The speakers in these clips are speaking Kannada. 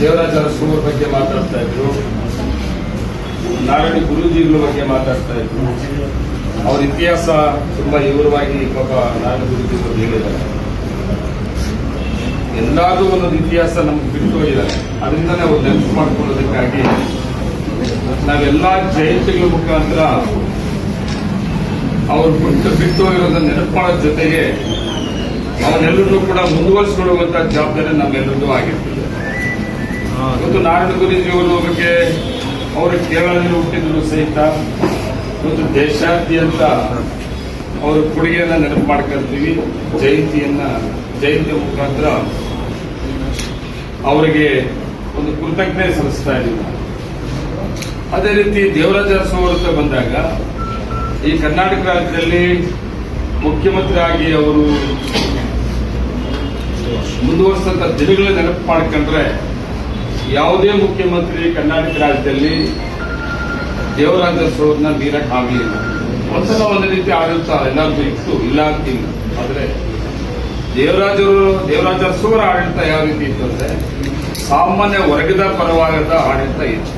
ದೇವರಾಜ ಅರಸೂರ್ ಬಗ್ಗೆ ಮಾತಾಡ್ತಾ ಇದ್ರು. ನಾರಾಯಣ ಗುರುಜಿಗಳ ಬಗ್ಗೆ ಮಾತಾಡ್ತಾ ಇದ್ರು. ಅವ್ರ ಇತಿಹಾಸ ತುಂಬಾ ವಿವರವಾಗಿ ಪಾಪ ನಾರಾಯಣ ಗುರುಜಿಗಳು ಹೇಳಿದ್ದಾರೆ. ಎಲ್ಲಾದ್ರೂ ಒಂದೊಂದು ಇತಿಹಾಸ ನಮ್ಗೆ ಬಿಟ್ಟು ಹೋಗಿದ್ದಾರೆ ಅದರಿಂದನೇ ಅವ್ರು ನೆನಪು ಮಾಡ್ಕೊಳ್ಳೋದಕ್ಕಾಗಿ ನಾವೆಲ್ಲ ಜಯಂತಿಗಳ ಮುಖಾಂತರ ಅವ್ರು ಬಿಟ್ಟು ಬಿಟ್ಟು ಹೋಗಿರೋದನ್ನ ನೆನಪು ಮಾಡೋದ್ರ ಜೊತೆಗೆ ಅವನ್ನೆಲ್ಲರೂ ಕೂಡ ಮುಂದುವರಿಸಿಕೊಳ್ಳುವಂತ ಜವಾಬ್ದಾರಿ ನಮ್ಮೆಲ್ಲರದ್ದು ಆಗಿರ್ತದೆ. ಇವತ್ತು ನಾರಾಯಣ ಗುರೂಜಿಯವರ ಬಗ್ಗೆ ಅವರು ಕೇರಳದಲ್ಲಿ ಹುಟ್ಟಿದ್ರು ಸಹಿತ ಇವತ್ತು ದೇಶಾದ್ಯಂತ ಅವರು ಕೊಡುಗೆಯನ್ನ ನೆನಪು ಮಾಡ್ಕೊಳ್ತೀವಿ ಜಯಂತಿಯನ್ನ, ಜಯಂತಿ ಮುಖಾಂತರ ಅವರಿಗೆ ಒಂದು ಕೃತಜ್ಞತೆ ಸಲ್ಲಿಸ್ತಾ ಇದ್ದೀವಿ. ಅದೇ ರೀತಿ ದೇವರಾಜ ಅರಸು ಬಂದಾಗ ಈ ಕರ್ನಾಟಕ ರಾಜ್ಯದಲ್ಲಿ ಮುಖ್ಯಮಂತ್ರಿಯಾಗಿ ಅವರು ಮುಂದುವರಿಸಿದಂತ ದಿನಗಳ ನೆನಪು ಮಾಡ್ಕೊಂಡ್ರೆ ಯಾವುದೇ ಮುಖ್ಯಮಂತ್ರಿ ಕರ್ನಾಟಕ ರಾಜ್ಯದಲ್ಲಿ ದೇವರಾಜ ಅರಸವ್ರನ್ನ ಮೀರಕ್ ಆಗಲಿಲ್ಲ ಒಂದ್ಸಲ ಒಂದು ರೀತಿ ಆಡಳಿತ ಎಲ್ಲರಿಗೂ ಇತ್ತು, ಇಲ್ಲ ಅಂತಿಲ್ಲ. ಆದ್ರೆ ದೇವರಾಜರು ದೇವರಾಜ ಸೋರ ಆಡಳಿತ ಯಾವ ರೀತಿ ಇತ್ತು ಅಂದ್ರೆ ಸಾಮಾನ್ಯ ವರ್ಗದ ಪರವಾಗದ ಆಡಳಿತ ಇತ್ತು.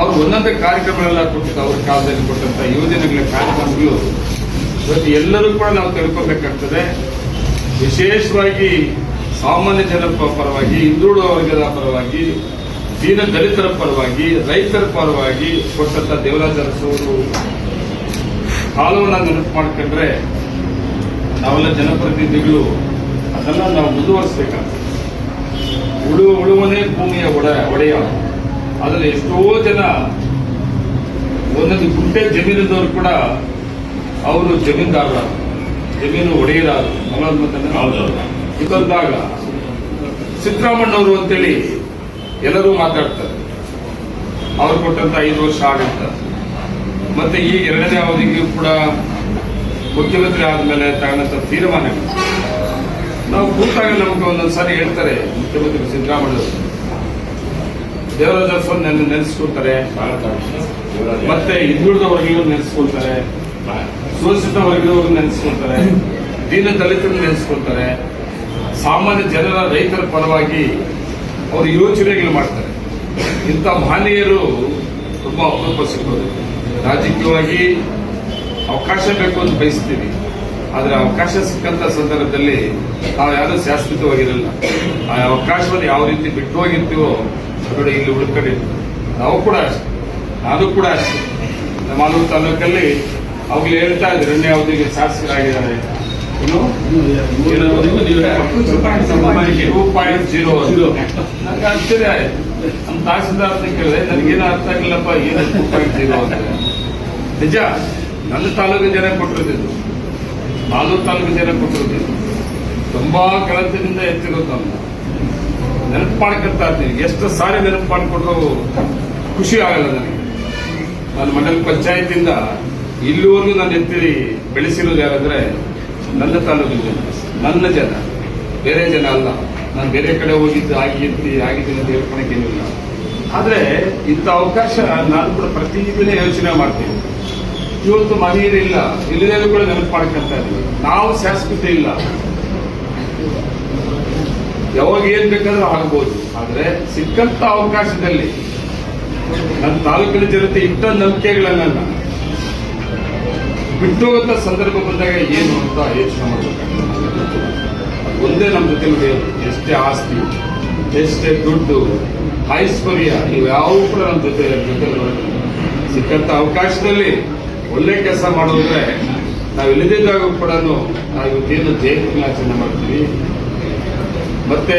ಅವ್ರು ಒಂದೊಂದು ಕಾರ್ಯಕ್ರಮಗಳೆಲ್ಲ ಕೊಟ್ಟಿದ್ದು, ಅವ್ರ ಕಾಲದಲ್ಲಿ ಕೊಟ್ಟಂತ ಯೋಜನೆಗಳ ಕಾರ್ಯಕ್ರಮಗಳು. ಇವತ್ತು ಎಲ್ಲರೂ ಕೂಡ ನಾವು ತಿಳ್ಕೊಬೇಕಾಗ್ತದೆ, ವಿಶೇಷವಾಗಿ ಸಾಮಾನ್ಯ ಜನರ ಪ- ಪರವಾಗಿ ಹಿಂದುಳಿದ ವರ್ಗದ ಪರವಾಗಿ ದೀನ ದಲಿತರ ಪರವಾಗಿ ರೈತರ ಪರವಾಗಿ ಕೊಟ್ಟಂತ ದೇವರಾಜ ಅರಸವರು ಕಾಲವನ್ನ ನೆನಪು ಮಾಡ್ಕೊಂಡ್ರೆ ನಾವೆಲ್ಲ ಜನಪ್ರತಿನಿಧಿಗಳು ಅದನ್ನ ನಾವು ಮುಂದುವರಿಸಬೇಕಾಗ್ತದೆ. ಉಳುವ ಉಳುವನೇ ಭೂಮಿಯ ಒಡ ಒಡೆಯ. ಆದರೆ ಎಷ್ಟೋ ಜನ ಒಂದೊಂದು ಗುಂಟೆ ಜಮೀನಿದ್ದವರು ಕೂಡ ಅವರು ಜಮೀನ್ದಾರರು ಜಮೀನು ಒಡೆಯರಾರು ಇದೊಂದಾಗ ಸಿದ್ದರಾಮಣ್ಣವರು ಅಂತೇಳಿ ಎಲ್ಲರೂ ಮಾತಾಡ್ತಾರೆ. ಅವ್ರು ಕೊಟ್ಟಂತ ಐದು ವರ್ಷ ಆಡಳಿತ ಮತ್ತೆ ಈ ಎರಡನೇ ಅವಧಿಗೂ ಕೂಡ ಮುಖ್ಯಮಂತ್ರಿ ಆದ್ಮೇಲೆ ತಗೊಂಡಂತ ತೀರ್ಮಾನ ನಾವು ಕೂತಾಗ ನಮ್ಗೆ ಒಂದೊಂದ್ಸರಿ ಹೇಳ್ತಾರೆ ಮುಖ್ಯಮಂತ್ರಿ ಸಿದ್ದರಾಮಯ್ಯವರು ದೇವರಾಜ ಅರಸನ್ ನನ್ನ ನೆನೆಸ್ಕೊಳ್ತಾರೆ. ಮತ್ತೆ ಹಿಂದುಳಿದ ವರ್ಗಗಳು ನೆನೆಸ್ಕೊಳ್ತಾರೆ. ಸುರಕ್ಷಿತ ವರ್ಗದವ್ರು ನೆನೆಸ್ಕೊಳ್ತಾರೆ. ದೀನ ದಲಿತರು ನೆನೆಸ್ಕೊಳ್ತಾರೆ. ಸಾಮಾನ್ಯ ಜನರ ರೈತರ ಪರವಾಗಿ ಅವರು ಯೋಚನೆಗಳು ಮಾಡ್ತಾರೆ. ಇಂಥ ಮಹನೀಯರು ತುಂಬ ಅಪರೂಪ ಸಿಗ್ಬೋದು. ರಾಜಕೀಯವಾಗಿ ಅವಕಾಶ ಬೇಕು ಅಂತ ಬಯಸ್ತೀವಿ. ಆದರೆ ಅವಕಾಶ ಸಿಕ್ಕಂಥ ಸಂದರ್ಭದಲ್ಲಿ ನಾವು ಯಾರು ಶಾಶ್ವತವಾಗಿರಲ್ಲ. ಆ ಅವಕಾಶವನ್ನು ಯಾವ ರೀತಿ ಬಿಟ್ಟು ಹೋಗಿರ್ತೀವೋ ಅದರ ಇಲ್ಲಿ ಉಳ್ಕೊಂಡಿರ್ತೀವಿ ನಾವು ಕೂಡ ಅಷ್ಟೆ. ನಾನು ಕೂಡ ಅಷ್ಟೆ. ನಮ್ಮ ತಾಲೂಕಲ್ಲಿ ಅವಾಗಲೇ ಹೇಳ್ತಾ ಇದ್ರು ಎರಡನೇ ಅವಧಿಗೆ ಶಾಸಕರಾಗಿದ್ದಾರೆ. ಪಾಯಿಂಟ್ ಜೀರೋ ನನಗೆ ಆಶ್ಚರ್ಯ ಆಯ್ತು ನಮ್ಮ ತಹಸೀಲ್ದಾರ್ ಕೇಳಿದೆ ನನಗೇನು ಅರ್ಥ ಆಗಿಲ್ಲಪ್ಪ ಏನು ಟೂ ಪಾಯಿಂಟ್ ಜೀರೋ ಅಂತ ನಿಜ, ನನ್ನ ತಾಲೂಕಿನ ಜನ ಕೊಟ್ಟಿರೋದಿದ್ದು ಮಾಲೂರು ತಾಲೂಕಿನ ಜನ ಕೊಟ್ಟಿರೋದಿದ್ದು ತುಂಬಾ ಕಳಂತದಿಂದ ಎತ್ತಿರೋದು ನಮ್ಮ ನೆನಪು ಮಾಡ್ಕೊಳ್ತಾ ಇರ್ತೀನಿ. ಎಷ್ಟು ಸಾರಿ ನೆನಪು ಮಾಡಿಕೊಂಡ್ರು ಖುಷಿ ಆಗಲ್ಲ ನನಗೆ. ನಾನು ಮಂಡಲ ಪಂಚಾಯತಿಂದ ಇಲ್ಲಿವರೆಗೂ ನಾನು ಎತ್ತಿ ಬೆಳೆಸಿರೋದು ಯಾರಂದ್ರೆ ನನ್ನ ತಾಲೂಕಿನ ಜನ ನನ್ನ ಜನ. ಬೇರೆ ಜನ ಅಲ್ಲ. ನಾನು ಬೇರೆ ಕಡೆ ಹೋಗಿದ್ದು ಆಗಿ ಎತ್ತಿ ಆಗಿದ್ದೀನಿ ಅಂತ ಹೇಳ್ಕೊಳಕ್ಕೇನಿಲ್ಲ ಆದರೆ ಇಂಥ ಅವಕಾಶ ನಾನು ಕೂಡ ಪ್ರತಿದಿನ ಯೋಚನೆ ಮಾಡ್ತೀನಿ. ಇವತ್ತು ಮಹಿಳೆಯರಿಲ್ಲ ಇಲ್ಲ. ಇಲ್ಲದೇ ಕೂಡ ನೆನಪು ಮಾಡ್ಕೊಂತ ಇದ್ದೀವಿ ನಾವು ಶಾಶ್ವತ ಇಲ್ಲ. ಯಾವಾಗ ಏನ್ ಬೇಕಾದ್ರೂ ಆಗ್ಬೋದು. ಆದ್ರೆ ಸಿಕ್ಕಂತ ಅವಕಾಶದಲ್ಲಿ ನನ್ನ ತಾಲೂಕಿನ ಜನತೆ ಇಟ್ಟ ನಂಬಿಕೆಗಳನ್ನ ಬಿಟ್ಟೋಗಂತ ಸಂದರ್ಭ ಬಂದಾಗ ಏನು ಅಂತ ಯೋಚನೆ ಮಾಡಬೇಕು. ಒಂದೇ ನಮ್ಮ ಜೊತೆ ಎಷ್ಟೇ ಆಸ್ತಿ, ಎಷ್ಟೇ ದುಡ್ಡು, ಐಶ್ವರ್ಯ ಇವ್ಯಾವು ಕೂಡ ನಮ್ಮ ಜೊತೆ ಜೊತೆ ಸಿಕ್ಕಂತ ಅವಕಾಶದಲ್ಲಿ ಒಳ್ಳೆ ಕೆಲಸ ಮಾಡೋದ್ರೆ ನಾವು ಇಲ್ಲದಿದ್ದಾಗ ಕೂಡ ನಾವು ಇವತ್ತೇನು ಜಯಂತಿ ಆಚರಣೆ ಮಾಡ್ತೀವಿ. ಮತ್ತೆ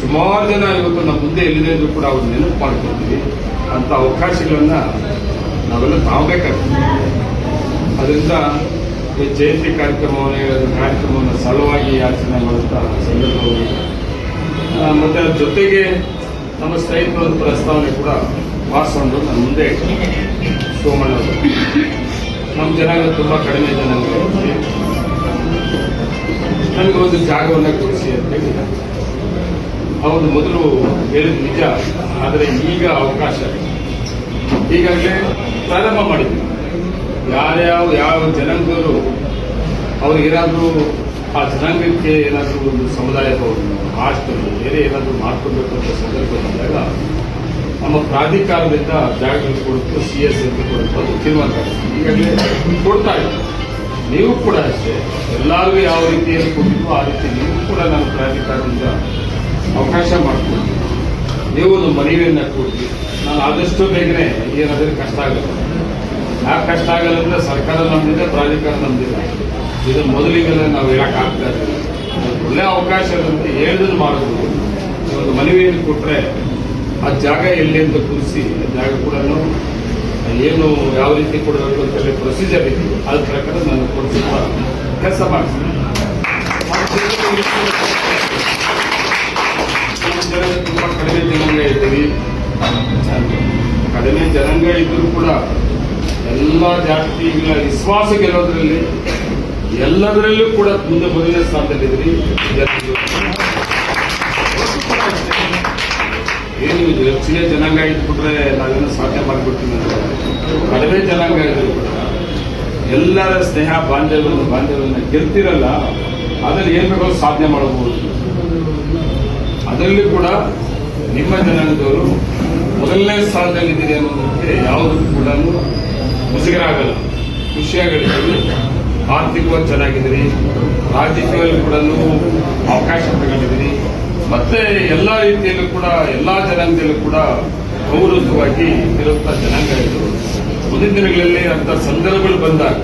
ಸುಮಾರು ಜನ ಇವತ್ತು ನಮ್ಮ ಮುಂದೆ ಇಲ್ಲದೆ ಅಂದ್ರೂ ಕೂಡ ಅವ್ರು ನೆನಪು ಮಾಡ್ಕೊಳ್ತೀವಿ ಅಂತ ಅವಕಾಶಗಳನ್ನ ನಾವೆಲ್ಲ ತಾವಬೇಕಾಗ್ತದೆ ಅದರಿಂದ ಈ ಜಯಂತಿ ಕಾರ್ಯಕ್ರಮವನ್ನು ಕಾರ್ಯಕ್ರಮವನ್ನು ಸರಳವಾಗಿ ಆಚರಣೆ ಮಾಡುತ್ತಾ ಸಂದರ್ಭದಲ್ಲಿ ಮತ್ತು ಅದ್ರ ಜೊತೆಗೆ ನಮ್ಮ ಸ್ನೇಹಿತರ ಪ್ರಸ್ತಾವನೆ ಕೂಡ ಮಾಡಿಸ್ಕೊಂಡು ನನ್ನ ಮುಂದೆ ಸೋಮಣ್ಣ. ನಮ್ಮ ಜನಾಂಗ ತುಂಬ ಕಡಿಮೆ ಇದೆ. ನನಗೆ ಒಂದು ಜಾಗವನ್ನು ಕೊಡಿಸಿ ಅಂತ ಹೇಳಿ ಅವರು ಮೊದಲು ಹೇಳಿದ ನಿಜ, ಆದರೆ ಈಗ ಅವಕಾಶ ಈಗಾಗಲೇ ಪ್ರಾರಂಭ ಮಾಡಿದ್ವಿ ಯಾರ್ಯಾವ ಯಾವ ಜನಾಂಗದವರು ಅವ್ರಿಗೇನಾದ್ರೂ ಆ ಜನಾಂಗಕ್ಕೆ ಏನಾದರೂ ಒಂದು ಸಮುದಾಯ ಭವನ ಹಾಸ್ಟೆಲ್ ಬೇರೆ ಏನಾದರೂ ಮಾಡ್ಕೊಳ್ಬೇಕು ಅಂತ ಸಂದರ್ಭ ಬಂದಾಗ ನಮ್ಮ ಪ್ರಾಧಿಕಾರದಿಂದ ಜಾಗಗಳು ಕೊಡುತ್ತೆ ಸಿ ಎಸ್ ಅಂತ ಕೊಡುತ್ತೆ ಅದು ತೀರ್ಮಾನ ಆಗುತ್ತೆ. ಈಗಾಗಲೇ ಕೊಡ್ತಾ ಇದ್ದಾರೆ ನೀವು ಕೂಡ ಅಷ್ಟೇ, ಎಲ್ಲರಿಗೂ ಯಾವ ರೀತಿಯಲ್ಲಿ ಕೊಟ್ಟಿದ್ದು ಆ ರೀತಿ ನೀವು ಕೂಡ ನಮ್ಮ ಪ್ರಾಧಿಕಾರದಿಂದ ಅವಕಾಶ ಮಾಡಿಕೊಡ್ತೀವಿ ನೀವು ಒಂದು ಮನವಿಯನ್ನು ಕೊಡ್ತೀವಿ. ನಾನು ಆದಷ್ಟು ಬೇಗನೆ ಏನಾದರೂ ಕಷ್ಟ ಆಗಲ್ಲ ಯಾಕೆ ಕಷ್ಟ ಆಗಲ್ಲ ಅಂದ್ರೆ ಸರ್ಕಾರ ನಮ್ದಿದೆ, ಪ್ರಾಧಿಕಾರ ನಂಬಿದೆ ಇದು ಮೊದಲಿಗೆಲ್ಲ ನಾವು ಹೇಳಕ್ ಆಗ್ತಾ ಇರಲಿಲ್ಲ ಒಂದು ಒಳ್ಳೆ ಅವಕಾಶ ಇರುತ್ತೆ ಹೇಳಿದ್ರು ಮಾಡಬಹುದು ಒಂದು ಮನವಿಯನ್ನು ಕೊಟ್ಟರೆ ಆ ಜಾಗ ಎಲ್ಲಿ ಅಂತ ಕೂರಿಸಿ, ಆ ಜಾಗ ಕೂಡ ಏನು ಯಾವ ರೀತಿ ಕೊಡಬೇಕು ಅಂತ ಹೇಳಿ ಪ್ರೊಸೀಜರ್ ಇದೆ. ಅದ್ರ ಪ್ರಕಾರ ನಾನು ಕೊಡ್ತೀನಿ. ಕೆಲಸ ಮಾಡ್ತೀನಿ. ತುಂಬ ತುಂಬಾ ಕಡಿಮೆ ಜನಾಂಗ ಇದ್ದೀವಿ. ಕಡಿಮೆ ಜನಾಂಗ ಇದ್ದರೂ ಕೂಡ ಎಲ್ಲ ಜಾತಿಗಳ ವಿಶ್ವಾಸ ಗೆಲ್ಲೋದ್ರಲ್ಲಿ ಎಲ್ಲದರಲ್ಲೂ ಕೂಡ ಮುಂದೆ ಮೊದಲನೇ ಸ್ಥಾನದಲ್ಲಿದ್ರಿ ಏನು ಹೆಚ್ಚಿಗೆ ಜನಾಂಗ ಇದ್ಬಿಟ್ರೆ ನಾವೇನು ಸಾಧ್ಯ ಮಾಡಿಬಿಡ್ತೀನಿ ಕಡಿಮೆ ಜನಾಂಗ ಇದ್ರು ಕೂಡ ಎಲ್ಲರ ಸ್ನೇಹ ಬಾಂಧವ್ಯ ಬಾಂಧವ್ಯನ ಗೆಲ್ತಿರಲ್ಲ, ಅದರಲ್ಲಿ ಏನು ಬೇಕಾದ್ರೂ ಸಾಧನೆ ಮಾಡಬಹುದು ಅದರಲ್ಲಿ ಕೂಡ ನಿಮ್ಮ ಜನಾಂಗದವರು ಮೊದಲನೇ ಸ್ಥಾನದಲ್ಲಿದ್ದೀರಿ ಅನ್ನೋದಕ್ಕೆ ಯಾವುದಕ್ಕೂ ಕೂಡ ಮುಸುಗರ ಆಗಲ್ಲ ಖುಷಿಯಾಗಿರ್ತೀವಿ ಆರ್ಥಿಕವಾಗಿ ಚೆನ್ನಾಗಿದ್ದೀರಿ, ರಾಜಕೀಯದಲ್ಲಿ ಕೂಡ ಅವಕಾಶ ತಗೊಂಡಿದ್ದೀರಿ. ಮತ್ತೆ ಎಲ್ಲ ರೀತಿಯಲ್ಲೂ ಕೂಡ, ಎಲ್ಲ ಜನಾಂಗದಲ್ಲೂ ಕೂಡ ಗೌರವವಾಗಿ ಇರುವಂತಹ ಜನಾಂಗ ಇದು ಮುಂದಿನ ದಿನಗಳಲ್ಲಿ ಅಂತ ಸಂದರ್ಭಗಳು ಬಂದಾಗ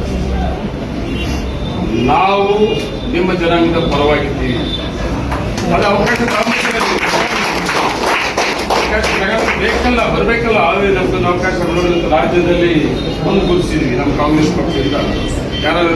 ನಾವು ನಿಮ್ಮ ಜನಾಂಗದ ಪರವಾಗಿದ್ದೀವಿ. ಅದು ಅವಕಾಶ ಅವಕಾಶ ಬೇಕಲ್ಲ ಬರಬೇಕಲ್ಲ. ಆದರೆ ನಮ್ಗೊಂದು ಅವಕಾಶ ಬರೋದಂತ ರಾಜ್ಯದಲ್ಲಿ ಒಂದು ಗುರುತಿಸಿದ್ವಿ ನಮ್ಮ ಕಾಂಗ್ರೆಸ್ ಪಕ್ಷದಿಂದ. ಯಾರು